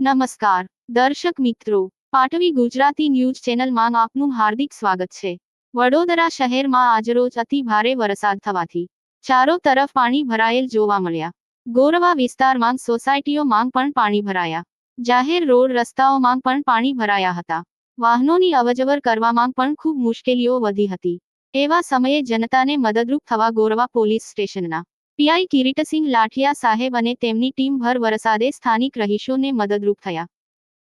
નમસ્કાર. દર્શક મિત્રો, પાટવી ગુજરાતી ન્યૂઝ ચેનલમાં આપનું હાર્દિક સ્વાગત છે. વડોદરા શહેરમાં આજરોજ અતિ ભારે વરસાદ થવાથી ચારો તરફ પાણી ભરાયેલ જોવા મળ્યા. ગોરવા વિસ્તારમાં સોસાયટીઓમાં પણ પાણી ભરાયા. જાહેર રોડ રસ્તાઓમાં પણ પાણી ભરાયા હતા. વાહનોની અવરજવર કરવામાં પણ ખૂબ મુશ્કેલીઓ વધી હતી. એવા સમયે જનતાને મદદરૂપ થવા ગોરવા પોલીસ સ્ટેશનના પીઆઈ કિરીટસિંહ લાઠિયા સાહેબ અને તેમની ટીમ ભર વરસાદે સ્થાનિક રહીશોને મદદરૂપ થયા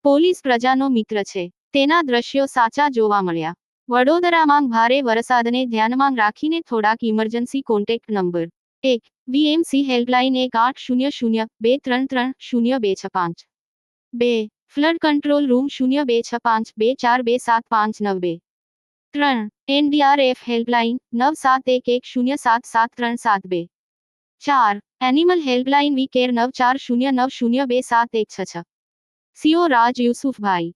પોલીસ પ્રજાનો મિત્ર છે તેના દ્રશ્યો સાચા જોવા મળ્યા વડોદરામાં ભારે વરસાદને ધ્યાનમાં રાખીને થોડાક ઇમરજન્સી કોન્ટેક્ટ નંબર એક વીએમસી હેલ્પલાઇન એક આઠ શૂન્ય શૂન્ય બે ત્રણ ત્રણ શૂન્ય બે છ પાંચ બે ફ્લડ કંટ્રોલ રૂમ શૂન્ય બે છ પાંચ બે ચાર બે સાત પાંચ નવ બે ત્રણ એનડીઆરએફ હેલ્પલાઇન નવ સાત એક એક શૂન્ય સાત સાત ત્રણ સાત બે ચાર એનિમલ હેલ્પલાઇન વી કેર નવ ચાર શૂન્ય નવ શૂન્ય બે સાત એક છ છ સીઓ રાજ યુસુફભાઈ